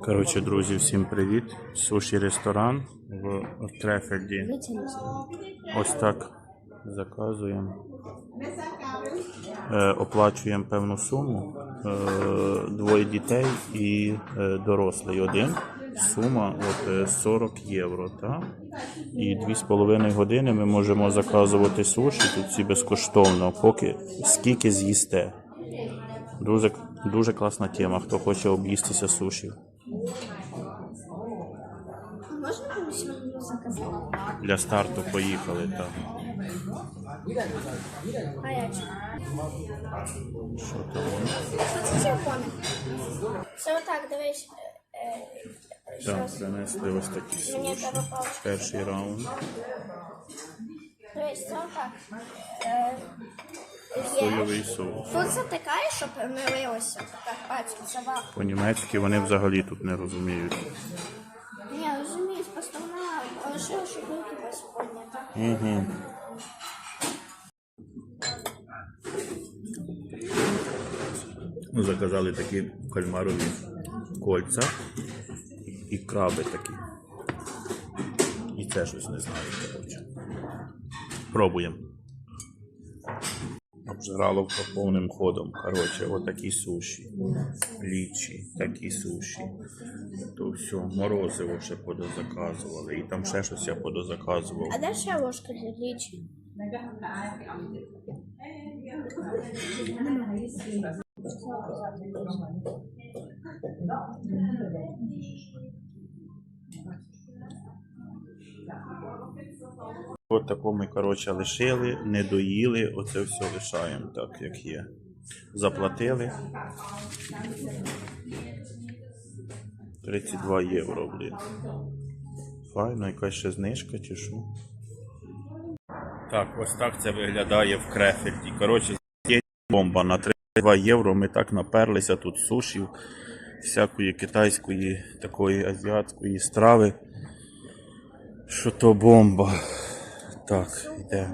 Коротше, друзі, всім привіт. Суші ресторан в Трефельді. Ось так заказуємо. Е, оплачуємо певну суму. Е, двоє дітей і е, дорослий один. Сума от, е, 40 євро. Та? І 2,5 години ми можемо заказувати суші тут всі безкоштовно, поки скільки з'їсте. Дуже, дуже класна тема, хто хоче об'їстися суші. Можна мені сьогодні заказати? Для старту поїхали там. Гаряче. Що там? воно? Це червоне. Це отак, дивись. е, е, Так, щас. принесли ось такі Мені суші. треба. Перший раунд. Дивись, це отак. Е, є. Сольовий соус. Тут затикаєш, щоб не лилося. Так, По-німецьки вони взагалі тут не розуміють. Ні, розумієш, просто вона лишила, щоб руки без поняти. Угу. Заказали такі кальмарові кольця і краби такі. І це щось не знаю, коротше. Пробуємо. Обжираловка повним ходом. Коротше, отакі суші. Лічі, такі суші. То все, морозиво ще подозаказували. І там ще щось я подозаказував. А де ще ложка для лічі? От тако ми, коротше, лишили, не доїли, оце все лишаємо так, як є. Заплатили. 32 євро, блін. Файно, якась ще знижка чи що. Так, ось так це виглядає в Крефельді. Коротше, бомба на 32 євро. Ми так наперлися тут сушів, всякої китайської, такої азіатської страви. Що то бомба. Так, йде.